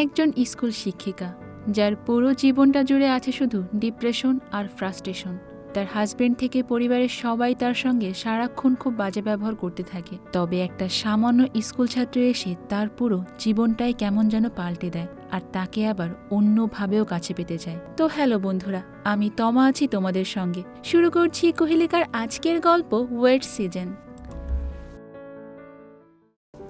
একজন স্কুল শিক্ষিকা, যার পুরো জীবনটা জুড়ে আছে শুধু ডিপ্রেশন আর ফ্রাস্ট্রেশন। তার হাজবেন্ড থেকে পরিবারের সবাই তার সঙ্গে সারাক্ষণ খুব বাজে ব্যবহার করতে থাকে। তবে একটা সামান্য স্কুল ছাত্র এসে তার পুরো জীবনটাই কেমন যেন পাল্টে দেয় আর তাকে আবার অন্যভাবেও কাছে পেতে চায়। তো হ্যালো বন্ধুরা, আমি তমা আছি তোমাদের সঙ্গে। শুরু করছি কোহেলিকার আজকের গল্প ওয়েট সিজন।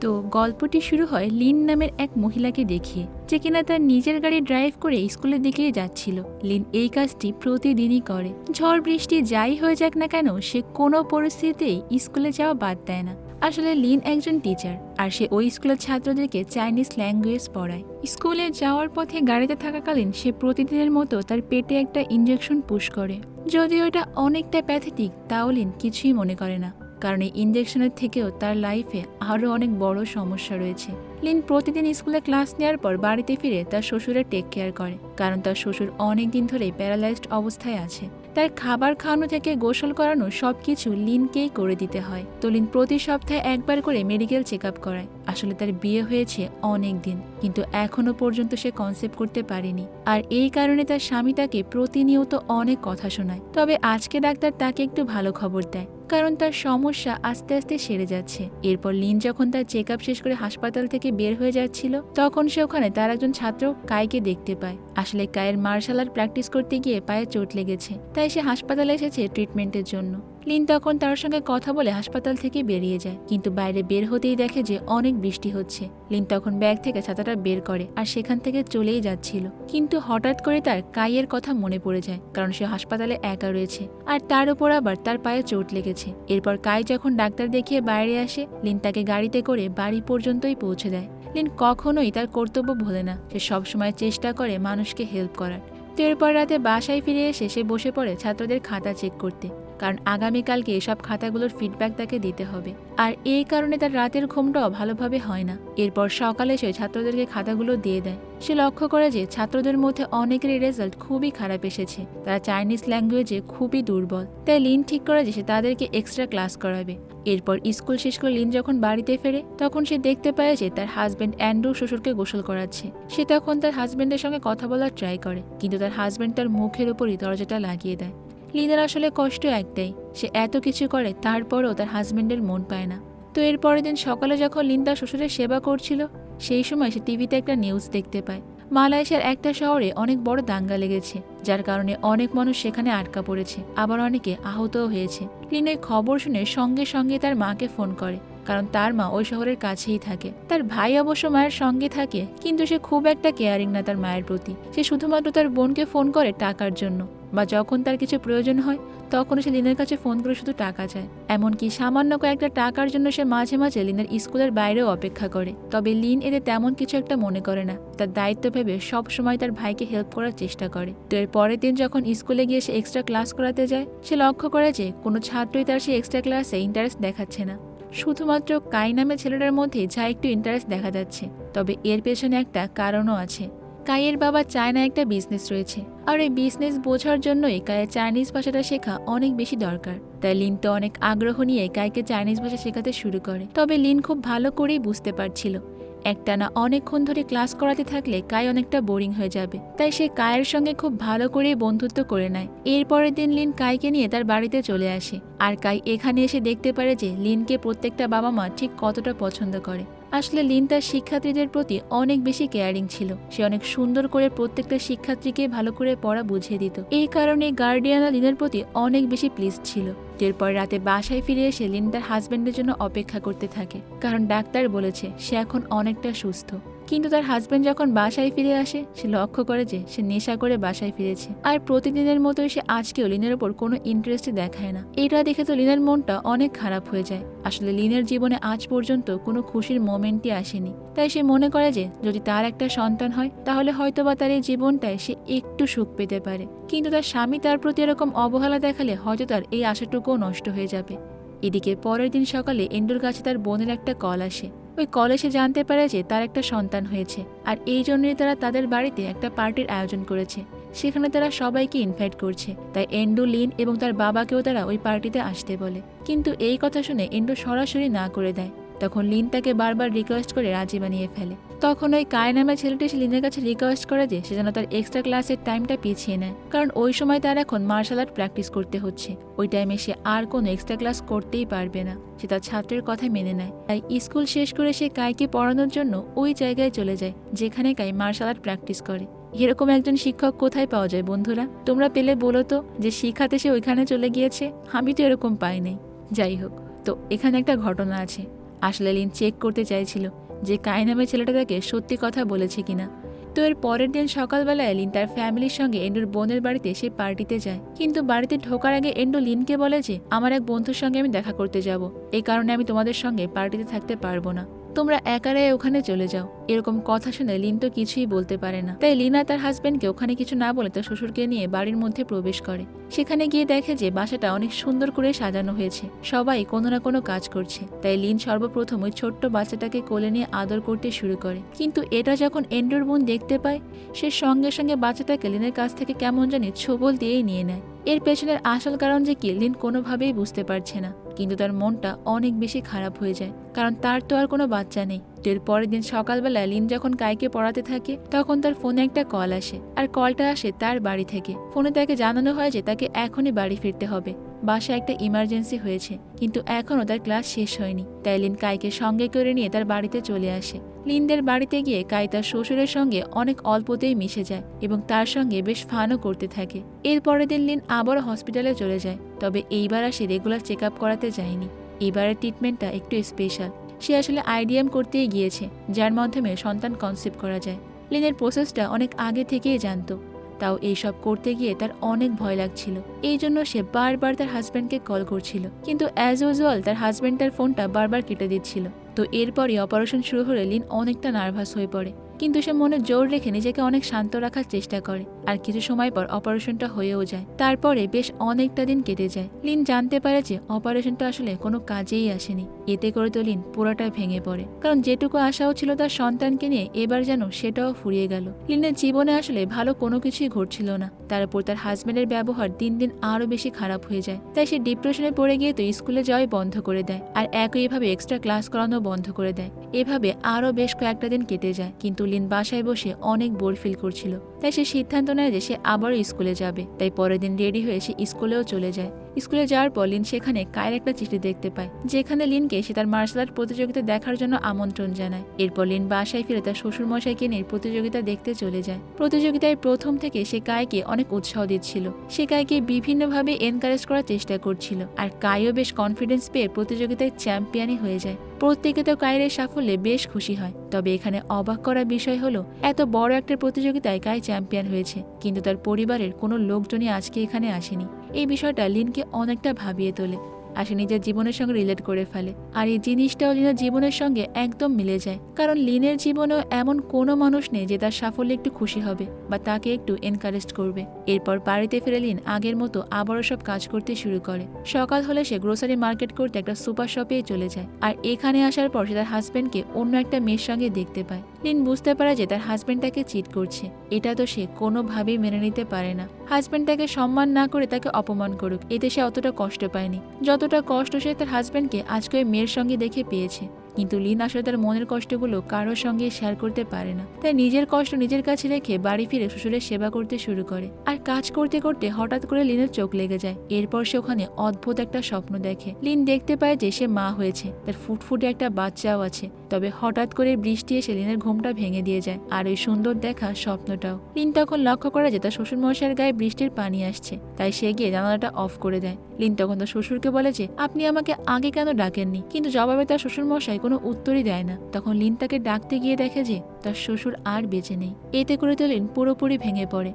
তো গল্পটি শুরু হয় লিন নামের এক মহিলাকে দেখিয়ে যে কিনা তার নিজের গাড়ি ড্রাইভ করে স্কুলের দিকে যাচ্ছিল। লিন এই কাজটি প্রতিদিনই করে। ঝড় বৃষ্টি যাই হয়ে যাক না কেন, সে কোনো পরিস্থিতিতেই স্কুলে যাওয়া বাদ দেয় না। আসলে লিন একজন টিচার আর সে ওই স্কুলের ছাত্রদেরকে চাইনিজ ল্যাঙ্গুয়েজ পড়ায়। স্কুলে যাওয়ার পথে গাড়িতে থাকাকালীন সে প্রতিদিনের মতো তার পেটে একটা ইঞ্জেকশন পুশ করে। যদিও এটা অনেকটা প্যাথেটিক তাও লিন কিছুই মনে করে না। কারণ এই ইঞ্জেকশনের থেকেও তার লাইফে আরও অনেক বড় সমস্যা রয়েছে। লিন প্রতিদিন স্কুলে ক্লাস নেওয়ার পর বাড়িতে ফিরে তার শ্বশুরের টেক কেয়ার করে, কারণ তার শ্বশুর অনেক দিন ধরেই প্যারালাইজড অবস্থায় আছে। তার খাবার খাওয়ানো থেকে গোসল করানো সবকিছু লিনকেই করে দিতে হয়। তো লিন প্রতি সপ্তাহে একবার করে মেডিকেল চেক আপ করায়। আসলে তার বিয়ে হয়েছে অনেক দিন, কিন্তু এখনও পর্যন্ত সে কনসেপ্ট করতে পারেনি। আর এই কারণে তার স্বামী তাকে প্রতিনিয়ত অনেক কথা শোনায়। তবে আজকে ডাক্তার তাকে একটু ভালো খবর দেয়। কারণ তার সমস্যা আস্তে আস্তে সেরে যাচ্ছে। এরপর লিন যখন তার চেক শেষ করে হাসপাতাল থেকে বের হয়ে যাচ্ছিল, তখন সে ওখানে তার একজন ছাত্র কায়কে দেখতে পায়। আসলে কায়ের মার্শাল আর্ট প্র্যাকটিস করতে গিয়ে পায়ে চোট লেগেছে, তাই সে হাসপাতালে এসেছে ট্রিটমেন্টের জন্য। লিন তখন তার সঙ্গে কথা বলে হাসপাতাল থেকে বেরিয়ে যায়, কিন্তু বাইরে বের হতেই দেখে যে অনেক বৃষ্টি হচ্ছে। লিন তখন ব্যাগ থেকে ছাতাটা বের করে আর সেখান থেকে চলেই যাচ্ছিল। কিন্তু হঠাৎ করে তার কাইয়ের কথা মনে পড়ে যায়, কারণ সে হাসপাতালে একা রয়েছে আর তার উপর আবার তার পায়ে চোট লেগেছে। এরপর কাই যখন ডাক্তার দেখিয়ে বাইরে আসে, লিন তাকে গাড়িতে করে বাড়ি পর্যন্তই পৌঁছে দেয়। লিন কখনোই তার কর্তব্য ভোলে না, সে সবসময় চেষ্টা করে মানুষকে হেল্প করার। তো এরপর রাতে বাসায় ফিরে এসে সে বসে পড়ে ছাত্রদের খাতা চেক করতে। কারণ আগামীকালকে এসব খাতাগুলোর ফিডব্যাক তাকে দিতে হবে। আর এই কারণে তার রাতের ঘুমটাও ভালোভাবে হয় না। এরপর সকালে সে ছাত্রদেরকে খাতাগুলো দিয়ে দেয়। সে লক্ষ্য করে যে ছাত্রদের মধ্যে অনেকেরই রেজাল্ট খুবই খারাপ এসেছে। তারা চাইনিজ ল্যাঙ্গুয়েজে খুবই দুর্বল। তাই লিন ঠিক করে যে সে তাদেরকে এক্সট্রা ক্লাস করাবে। এরপর স্কুল শেষ করে লিন যখন বাড়িতে ফেরে, তখন সে দেখতে পায় যে তার হাজব্যান্ড অ্যান্ড্রু শ্বশুরকে গোসল করাচ্ছে। সে তখন তার হাজব্যান্ডের সঙ্গে কথা বলার ট্রাই করে। কিন্তু তার হাজব্যান্ড তার মুখের উপরই দরজাটা লাগিয়ে দেয়। লিনের আসলে কষ্ট একটাই। সে এত কিছু করে, তারপরও তার হাজব্যান্ডের মন পায় না। তো এর পরের দিন সকালে যখন লিন তার শ্বশুরের সেবা করছিল, সেই সময় সে টিভিতে একটা নিউজ দেখতে পায়। মালয়েশিয়ার একটা শহরে অনেক বড় দাঙ্গা লেগেছে, যার কারণে অনেক মানুষ সেখানে আটকা পড়েছে, আবার অনেকে আহতও হয়েছে। লিন ওই খবর শুনে সঙ্গে সঙ্গে তার মাকে ফোন করে, কারণ তার মা ওই শহরের কাছেই থাকে। তার ভাই অবশ্য মায়ের সঙ্গে থাকে, কিন্তু সে খুব একটা কেয়ারিং না তার মায়ের প্রতি। সে শুধুমাত্র তার বোনকে ফোন করে টাকার জন্য। বা যখন তার কিছু প্রয়োজন হয়, তখন সে লিনের কাছে ফোন করে শুধু টাকা চায়। এমনকি সামান্য কয়েকটা টাকার জন্য সে মাঝে মাঝে লিনের স্কুলের বাইরেও অপেক্ষা করে। তবে লিন এতে তেমন কিছু একটা মনে করে না। তার দায়িত্ব ভেবে সব সময় তার ভাইকে হেল্প করার চেষ্টা করে। তো এর পরের দিন যখন স্কুলে গিয়ে সে এক্সট্রা ক্লাস করাতে যায়, সে লক্ষ্য করে যে কোনো ছাত্রই তার সেই এক্সট্রা ক্লাসে ইন্টারেস্ট দেখাচ্ছে না। শুধুমাত্র কাই নামে ছেলেটার মধ্যে যা একটু ইন্টারেস্ট দেখা যাচ্ছে। তবে এর পেছনে একটা কারণও আছে। কাইয়ের বাবা চায়না একটা বিজনেস রয়েছে। আর এই বিজনেস বোঝার জন্যই কায়ের চাইনিজ ভাষাটা শেখা অনেক বেশি দরকার। তাই লিন তো অনেক আগ্রহ নিয়ে কাইকে চাইনিজ ভাষা শেখাতে শুরু করে। তবে লিন খুব ভালো করেই বুঝতে পারছিল। একটানা অনেকক্ষণ ধরে ক্লাস করাতে থাকলে কাই অনেকটা বোরিং হয়ে যাবে। তাই সে কায়ের সঙ্গে খুব ভালো করে বন্ধুত্ব করে নেয়। এরপরের দিন লিন কাইকে নিয়ে তার বাড়িতে চলে আসে। আর কাই এখানে এসে দেখতে পারে যে লিনকে প্রত্যেকটা বাবা মা ঠিক কতটা পছন্দ করে। আসলে লিন তার শিক্ষার্থীদের প্রতি অনেক বেশি কেয়ারিং ছিল। সে অনেক সুন্দর করে প্রত্যেকটা শিক্ষার্থীকে ভালো করে পড়া বুঝিয়ে দিত। এই কারণে গার্ডিয়ানরা লিনের প্রতি অনেক বেশি প্লিজ ছিল। এরপর রাতে বাসায় ফিরে এসে লিন তার হাজব্যান্ডের জন্য অপেক্ষা করতে থাকে, কারণ ডাক্তার বলেছে সে এখন অনেকটা সুস্থ। কিন্তু তার হাজব্যান্ড যখন বাসায় ফিরে আসে, সে লক্ষ্য করে যে সে নেশা করে বাসায় ফিরেছে। আর প্রতিদিনের মতোই সে আজকেও লিনের ওপর কোনো ইন্টারেস্ট দেখায় না। এটা দেখে তো লিনের মনটা অনেক খারাপ হয়ে যায়। আসলে লিনের জীবনে আজ পর্যন্ত কোনো খুশির মোমেন্টই আসেনি। তাই সে মনে করে যে যদি তার একটা সন্তান হয়, তাহলে হয়তোবা তার এই জীবনটায় সে একটু সুখ পেতে পারে। কিন্তু তার স্বামী তার প্রতি এরকম অবহেলা দেখালে হয়তো তার এই আশাটুকুও নষ্ট হয়ে যাবে। এদিকে পরের দিন সকালে এন্ডুর কাছে তার বোনের একটা কল আসে। ওই কলেজে জানতে পারে যে তার একটা সন্তান হয়েছে, আর এই জন্যই তারা তাদের বাড়িতে একটা পার্টির আয়োজন করেছে। সেখানে তারা সবাইকে ইনভাইট করছে, তাই এন্ডু, লিন এবং তার বাবাকেও তারা ওই পার্টিতে আসতে বলে। কিন্তু এই কথা শুনে এন্ডু সরাসরি না করে দেয়। তখন লিন তাকে বারবার রিকোয়েস্ট করে রাজি বানিয়ে ফেলে। তখন ওই কায় নামের ছেলেটি এসে লিনের কাছে রিকোয়েস্ট করে যে সে যেন তার এক্সট্রা ক্লাসের টাইমটা পিছিয়ে নেয়। কারণ ওই সময় তার এখন মার্শাল আর্ট প্র্যাকটিস করতে হচ্ছে। ওই টাইমে সে আর কোনো এক্সট্রা ক্লাস করতেই পারবে না। সে তার ছাত্রের কথা মেনে নেয়। তাই স্কুল শেষ করে সে কাইকে পড়ানোর জন্য ওই জায়গায় চলে যায়, যেখানে কাই মার্শাল আর্ট প্র্যাকটিস করে। এরকম একজন শিক্ষক কোথায় পাওয়া যায় বন্ধুরা? তোমরা পেলে বলো তো যে শিখাতে সে ওইখানে চলে গিয়েছে? আমি তো এরকম পাই নাই। যাই হোক, তো এখানে একটা ঘটনা আছে। আসলে লিন চেক করতে চাইছিল যে কাই নামে ছেলেটা তাকে সত্যি কথা বলেছে কিনা। তো এর পরের দিন সকালবেলায় লিন তার ফ্যামিলির সঙ্গে এন্ডুর বোনের বাড়িতে সে পার্টিতে যায়। কিন্তু বাড়িতে ঢোকার আগে এন্ডু লিনকে বলে যে, আমার এক বন্ধুর সঙ্গে আমি দেখা করতে যাব। এই কারণে আমি তোমাদের সঙ্গে পার্টিতে থাকতে পারব না। তোমরা একারে ওখানে চলে যাও। এরকম কথা শুনে লিন তো কিছুই বলতে পারে না। তাই লিনা তার হাজবেন্ডকে ওখানে কিছু না বলে তার শ্বশুরকে নিয়ে বাড়ির মধ্যে প্রবেশ করে। সেখানে গিয়ে দেখে যে বাসাটা অনেক সুন্দর করে সাজানো হয়েছে। সবাই কোনো না কোনো কাজ করছে। তাই লিন সর্বপ্রথম ওই ছোট্ট বাচ্চাটাকে কোলে নিয়ে আদর করতে শুরু করে। কিন্তু এটা যখন এন্ডোর বোন দেখতে পায়, সে সঙ্গে সঙ্গে বাচ্চাটাকে লিনের কাছ থেকে কেমন জানি ছোবল দিয়েই নিয়ে নেয়। এর পেছনের আসল কারণ যে কি, লিন কোনোভাবেই বুঝতে পারছে না। কিন্তু তার মনটা অনেক বেশি খারাপ হয়ে যায়। কারণ তার তো আর কোনো বাচ্চা নেই। এর পরের দিন সকালবেলা লিন যখন কাইকে পড়াতে থাকে, তখন তার ফোনে একটা কল আসে। আর কলটা আসে তার বাড়ি থেকে। ফোনে তাকে জানানো হয় যে তাকে এখনই বাড়ি ফিরতে হবে। বাসায় একটা ইমার্জেন্সি হয়েছে, কিন্তু এখনও তার ক্লাস শেষ হয়নি। তাই লিন কাইকে সঙ্গে করে নিয়ে তার বাড়িতে চলে আসে। লিনদের বাড়িতে গিয়ে কাই তার শ্বশুরের সঙ্গে অনেক অল্পতেই মিশে যায় এবং তার সঙ্গে বেশ ফানও করতে থাকে। এর পরের দিন লিন আবারও হসপিটালে চলে যায়, তবে এইবার আর সে রেগুলার চেক আপ করাতে যায়নি। এবারের ট্রিটমেন্টটা একটু স্পেশাল সে আসলে আইডিএম করতেই গিয়েছে, যার মাধ্যমে সন্তান কনসেপ্ট করা যায়। লিনের প্রসেসটা অনেক আগে থেকেই জানতো। তাও এইসব করতে গিয়ে তার অনেক ভয় লাগছিল। এই জন্য সে বারবার তার হাজব্যান্ডকে কল করছিল। কিন্তু অ্যাজ ইউজুয়াল তার হাজব্যান্ড তার ফোনটা বারবার কেটে দিচ্ছিল। তো এরপরই অপারেশন শুরু হলে লিন অনেকটা নার্ভাস হয়ে পড়ে। কিন্তু সে মনে জোর রেখে নিজেকে অনেক শান্ত রাখার চেষ্টা করে। আর কিছু সময় পর অপারেশনটা হয়েও যায়। তারপরে বেশ অনেকটা দিন কেটে যায়। লিন জানতে পারে যে অপারেশনটা আসলে কোনো কাজেই আসেনি। এতে করে তো লিন পুরোটা ভেঙে পড়ে। কারণ যেটুকু আশাও ছিল তার সন্তানকে নিয়ে, এবার যেন সেটাও ফুরিয়ে গেল। লিনের জীবনে আসলে ভালো কোনো কিছুই ঘটছিল না। তার উপর তার হাজব্যান্ডের ব্যবহার দিন দিন আরও বেশি খারাপ হয়ে যায়। তাই সে ডিপ্রেশনে পড়ে গিয়ে তো স্কুলে যাওয়াই বন্ধ করে দেয়। আর একইভাবে এক্সট্রা ক্লাস করানো বন্ধ করে দেয়। এভাবে আরও বেশ কয়েকটা দিন কেটে যায়, কিন্তু লিন বাসায় বসে অনেক বোর ফিল করছিল। তাই সে সিদ্ধান্ত নেয় যে সে আবারও স্কুলে যাবে। তাই পরের দিন রেডি হয়ে সে স্কুলেও চলে যায়। স্কুলে যাওয়ার পর লিন সেখানে কায়ের একটা চিঠি দেখতে পায়, যেখানে লিনকে সে তার মার্শাল আর্ট প্রতিযোগিতা দেখার জন্য আমন্ত্রণ জানায়। এরপর লিন বাসায় ফিরে তার শ্বশুর মশাইকে নিয়ে প্রতিযোগিতা দেখতে চলে যায়। প্রতিযোগিতায় প্রথম থেকে সে কায়কে অনেক উৎসাহ দিচ্ছিল। সে কায়কে বিভিন্নভাবে এনকারেজ করার চেষ্টা করছিল, আর কায়ও বেশ কনফিডেন্স পেয়ে প্রতিযোগিতায় চ্যাম্পিয়নই হয়ে যায়। প্রত্যেকে তো কায়ের সাফল্যে বেশ খুশি হয়, তবে এখানে অবাক করা বিষয় হলো, এত বড় একটা প্রতিযোগিতায় কায় চ্যাম্পিয়ন হয়েছে, কিন্তু তার পরিবারের কোনো লোকজনই আজকে এখানে আসেনি। এই বিষয়টা লিনকে অনেকটা ভাবিয়ে তোলে আর সে নিজের জীবনের সঙ্গে রিলেট করে ফেলে। আর এই জিনিসটাও লিনের জীবনের সঙ্গে একদম মিলে যায়। কারণ লিনের জীবনেও এমন কোনো মানুষ নেই যে তার সাফল্যে একটু খুশি হবে বা তাকে একটু এনকারেজ করবে। এরপর বাড়িতে ফিরে লিন আগের মতো আবারও সব কাজ করতে শুরু করে। সকাল হলে সে গ্রোসারি মার্কেট করতে একটা সুপার শপে চলে যায়। আর এখানে আসার পর সে তার হাজব্যান্ডকে অন্য একটা মেয়ের সঙ্গে দেখতে পায়। লিন বুঝতে পারে যে তার হাজব্যান্ড তাকে চিট করছে। এটা তো সে কোনোভাবেই মেনে নিতে পারে না। হাজব্যান্ড তাকে সম্মান না করে তাকে অপমান করুক, এতে সে অতটা কষ্ট পায়নি। যতটা কষ্ট সে তার হাজব্যান্ডকে আজকে ওই মেয়ের সঙ্গে দেখে পেয়েছে। কিন্তু লিন আসলে তার মনের কষ্টগুলো কারোর সঙ্গে শেয়ার করতে পারে না। তাই নিজের কষ্ট নিজের কাছে রেখে বাড়ি ফিরে শ্বশুরের সেবা করতে শুরু করে। আর কাজ করতে করতে হঠাৎ করে লিনের চোখ লেগে যায়। এরপর সে ওখানে অদ্ভুত একটা স্বপ্ন দেখে। লিন দেখতে পায় যে সে মা হয়েছে। তার ফুটফুটে একটা বাচ্চাও আছে। তবে হঠাৎ করে বৃষ্টি এসে লিনের ঘুমটা ভেঙে দিয়ে যায় আর ওই সুন্দর দেখা স্বপ্নটাও। লিন তখন লক্ষ্য করা যে তার মশাইয়ের গায়ে বৃষ্টির পানি আসছে, তাই সে গিয়ে জানালাটা অফ করে দেয়। লিন তখন তার শ্বশুরকে বলে যে, আপনি আমাকে আগে কেন ডাকেননি? কিন্তু জবাবে তার শ্বশুর মশাই কোনো উত্তরই দেয় না। তখন লিন তাকে ডাকতে গিয়ে দেখে যে, তার শ্বশুর আর বেঁচে নেই। এতে করে তো লিন পুরোপুরি ভেঙে পড়ে।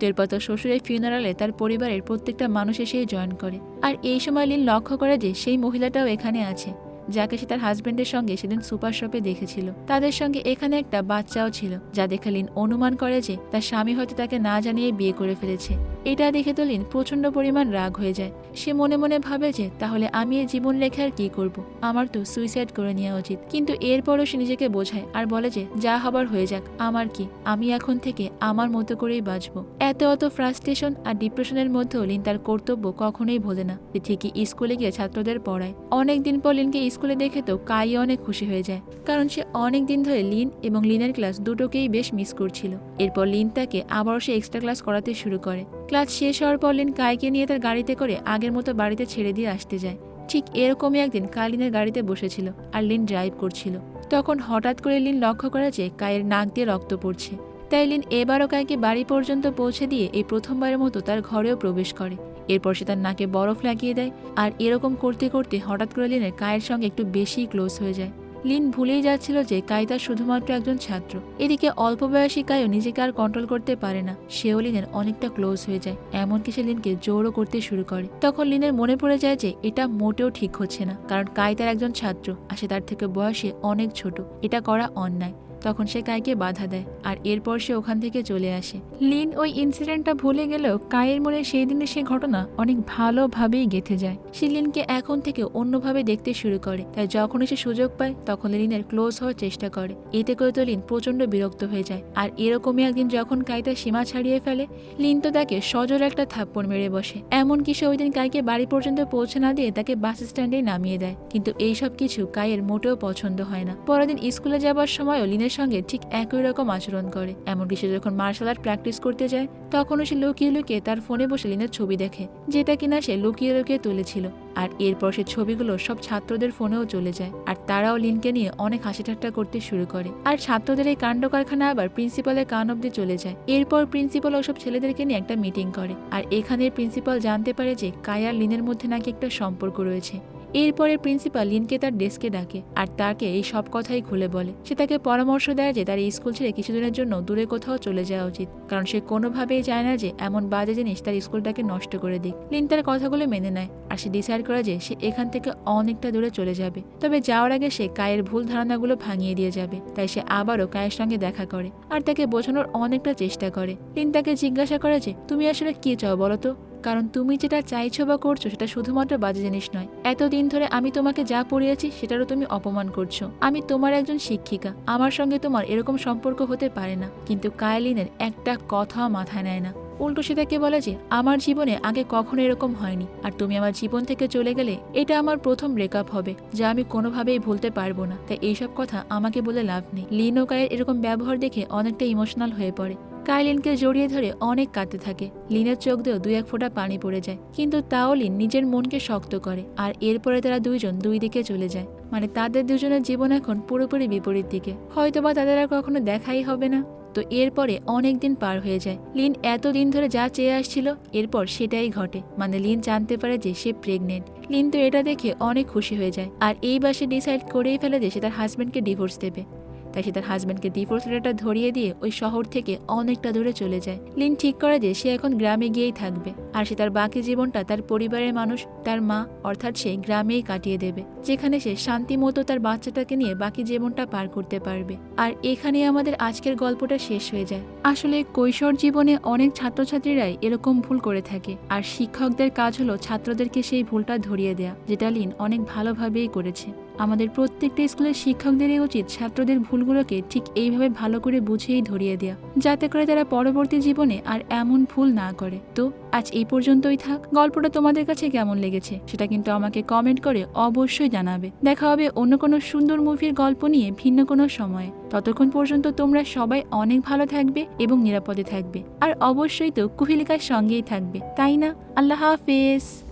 এরপর তার শ্বশুরের ফিউনারালে তার পরিবারের প্রত্যেকটা মানুষ এসে জয়েন করে। আর এই সময় লিন লক্ষ্য করে যে, সেই মহিলাটাও এখানে আছে। যাকে সে তার হাজবেন্ডের সঙ্গে সেদিন সুপার শপে দেখেছিল। তাদের সঙ্গে এখানে একটা বাচ্চাও ছিল, যা দেখে লিন অনুমান করে যে তার স্বামী হয়তো তাকে না জানিয়ে বিয়ে করে ফেলেছে। এটা দেখে তো লিন প্রচণ্ড পরিমাণ রাগ হয়ে যায়। সে মনে মনে ভাবে যে তাহলে আমি এই জীবন রেখে আর কি করব? আমার তো সুইসাইড করে নেওয়া উচিত। কিন্তু এরপরও সে নিজেকে বোঝায় আর বলে যে, যা হবার হয়ে যাক, আমার কি? আমি এখন থেকে আমার মতো করেই বাঁচবো। এত অত ফ্রাস্ট্রেশন আর ডিপ্রেশনের মধ্যেও লিন তার কর্তব্য কখনোই ভোলে না। ঠিকই স্কুলে গিয়ে ছাত্রদের পড়ায়। অনেকদিন পর লিনকে স্কুলে দেখে তো কাই অনেক খুশি হয়ে যায়। কারণ সে অনেক দিন ধরে লিন এবং লিনের ক্লাস দুটোকেই বেশ মিস করছিল। এরপর লিন তাকে আবারও সে এক্সট্রা ক্লাস করাতে শুরু করে। ক্লাস শেষ হওয়ার পর লিন কাইকে নিয়ে তার গাড়িতে করে আগের মতো বাড়িতে ছেড়ে দিয়ে আসতে যায়। ঠিক এরকমই একদিন কাই লিনের গাড়িতে বসেছিল আর লিন ড্রাইভ করছিল। তখন হঠাৎ করে লিন লক্ষ্য করা যে কায়ের নাক দিয়ে রক্ত পড়ছে। তাই লিন এবারও কাইকে বাড়ি পর্যন্ত পৌঁছে দিয়ে এই প্রথমবারের মতো তার ঘরেও প্রবেশ করে। এরপর সে তার নাকে বরফ লাগিয়ে দেয় আর এরকম করতে করতে হঠাৎ করে লিনের কায়ের সঙ্গে একটু বেশি ক্লোজ হয়ে যায়। লিন ভুলেই যাচ্ছিল যে কাই তার শুধুমাত্র একজন ছাত্র। এদিকে অল্প বয়সী কায়ও নিজেকে আর কন্ট্রোল করতে পারে না। সেও লিনের অনেকটা ক্লোজ হয়ে যায়, এমনকি সে লিনকে জোরও করতে শুরু করে। তখন লিনের মনে পড়ে যায় যে এটা মোটেও ঠিক হচ্ছে না, কারণ কাই তার একজন ছাত্র আর সে তার থেকে বয়সে অনেক ছোট। এটা করা অন্যায়। তখন সে কাইকে বাধা দেয় আর এরপর সে ওখান থেকে চলে আসে। লিন ওই ইনসিডেন্টটা ভুলে গেলেও কায়ের মনে সেই দিনের সেই ঘটনা অনেক ভালোভাবেই গেঁথে যায়। সে লিনকে এখন থেকে অন্যভাবে দেখতে শুরু করে। তাই যখনই সে সুযোগ পায়, তখন লিনের ক্লোজ হওয়ার চেষ্টা করে। এতে করে তো লিন প্রচণ্ড বিরক্ত হয়ে যায়। আর এরকমই একদিন যখন কাই তার সীমা ছাড়িয়ে ফেলে, লিন তো তাকে সজোর একটা থাপ্পড় মেরে বসে। এমনকি সে ওই দিন কাইকে বাড়ি পর্যন্ত পৌঁছে না দিয়ে তাকে বাস স্ট্যান্ডে নামিয়ে দেয়। কিন্তু এইসব কিছু কায়ের মোটেও পছন্দ হয় না। পরের দিন স্কুলে যাবার সময়ও লিনের সঙ্গে ঠিক একই রকম আচরণ করে। এমনকি সে যখন মার্শাল আর্ট প্র্যাকটিস করতে যায়, তখনও সে লুকিয়ে লুকিয়ে তার ফোনে বসে লিনের ছবি দেখে, যেটা কিনা সে লুকিয়ে লুকিয়ে তুলেছিল। আর এরপর সে ছবিগুলো সব ছাত্রদের ফোনেও চলে যায়, আর তারাও লিনকে নিয়ে অনেক হাসি ঠাট্টা করতে শুরু করে। আর ছাত্রদের এই কাণ্ড কারখানা আবার প্রিন্সিপালের কান অব্দি চলে যায়। এরপর প্রিন্সিপাল ওসব ছেলেদেরকে নিয়ে একটা মিটিং করে, আর এখানে প্রিন্সিপাল জানতে পারে যে কায়ার লিনের মধ্যে নাকি একটা সম্পর্ক রয়েছে। এরপরে প্রিন্সিপাল লিনকে তার ডেস্কে ডাকে আর তাকে এই সব কথাই খুলে বলে। সে তাকে পরামর্শ দেয় যে তার স্কুল ছেড়ে কিছুদিনের জন্য দূরে কোথাও চলে যাওয়া উচিত, কারণ সে কোনোভাবেই চায় না যে এমন বাজে জিনিস তার স্কুলটাকে নষ্ট করে দিক। লিন তার কথাগুলো মেনে নেয় আর সে ডিসাইড করে যে সে এখান থেকে অনেকটা দূরে চলে যাবে। তবে যাওয়ার আগে সে কায়ের ভুল ধারণাগুলো ভাঙিয়ে দিয়ে যাবে, তাই সে আবারও কায়ের সঙ্গে দেখা করে আর তাকে বোঝানোর অনেকটা চেষ্টা করে। লিন তাকে জিজ্ঞাসা করে যে, তুমি আসলে কি চাও বলো তো? কারণ তুমি যেটা চাইছো বা করছ সেটা শুধুমাত্র বাজে জিনিস নয়। এতদিন ধরে আমি তোমাকে যা পড়িয়েছি সেটারও তুমি অপমান করছ। আমি তোমার একজন শিক্ষিকা। আমার সঙ্গে তোমার এরকম সম্পর্ক হতে পারে না। কিন্তু কায়লিনের একটা কথাও মাথায় নেয় না। উল্টো সে তাকে বলে যে, আমার জীবনে আগে কখনো এরকম হয়নি। আর তুমি আমার জীবন থেকে চলে গেলে এটা আমার প্রথম ব্রেকআপ হবে, যা আমি কোনোভাবেই ভুলতে পারব না। তাই এইসব কথা আমাকে বলে লাভ নেই। লিন ও কায়ের এরকম ব্যবহার দেখে অনেকটা ইমোশনাল হয়ে পড়ে। কাইলিনকে জড়িয়ে ধরে অনেক কাঁদতে থাকে। লিনের চোখ দিয়েও দুই এক ফোঁটা পানি পড়ে যায়। কিন্তু তাও লিন নিজের মনকে শক্ত করে আর এরপরে তারা দুইজন দুই দিকে চলে যায়। মানে তাদের দুজনের জীবন এখন পুরোপুরি বিপরীত দিকে। হয়তোবা তাদের আর কখনো দেখাই হবে না। তো এরপরে অনেক দিন পার হয়ে যায়। লিন এতদিন ধরে যা চেয়ে আসছিল, এরপর সেটাই ঘটে। মানে লিন জানতে পারে যে সে প্রেগনেন্ট লিন তো এটা দেখে অনেক খুশি হয়ে যায়। আর এই বাসে ডিসাইড করেই ফেলে যে সে তার হাজব্যান্ডকে ডিভোর্স দেবে। তাই সে তার হাজব্যান্ডকে ডিভোর্স লেটারটা ধরিয়ে দিয়ে ওই শহর থেকে অনেকটা দূরে চলে যায়। লিন ঠিক করে যে সে এখন গ্রামে গিয়েই থাকবে আর সে তার বাকি জীবনটা তার পরিবারের মানুষ, তার মা অর্থাৎ সে গ্রামেই কাটিয়ে দেবে, যেখানে সে শান্তি মতো তার বাচ্চাটাকে নিয়ে বাকি জীবনটা পার করতে পারবে। আর এখানে আমাদের আজকের গল্পটা শেষ হয়ে যায়। আসলে কৈশোর জীবনে অনেক ছাত্রছাত্রীরাই এরকম ভুল করে থাকে আর শিক্ষকদের কাজ হলো ছাত্রদেরকে সেই ভুলটা ধরিয়ে দেয়া, যেটা লিন অনেক ভালোভাবেই করেছে। আমাদের প্রত্যেকটা স্কুলের শিক্ষকদেরই উচিত ছাত্রদের ভুলগুলোকে ঠিক এইভাবে ভালো করে বুঝিয়েই ধরিয়ে দেওয়া যাতে করে তারা পরবর্তী জীবনে আর এমন ভুল না করে। তো, আজ এই পর্যন্তই থাক। গল্পটা তোমাদের কাছে কেমন লেগেছে সেটা কিন্তু আমাকে কমেন্ট করে অবশ্যই জানাবে। দেখা হবে অন্য কোনো সুন্দর মুভির গল্প নিয়ে ভিন্ন কোনো সময়ে। ততক্ষণ পর্যন্ত তোমরা সবাই অনেক ভালো থাকবে এবং নিরাপদে থাকবে। আর অবশ্যই তো কুহিলিকার সঙ্গেই থাকবে, তাই না? আল্লাহ হাফেজ।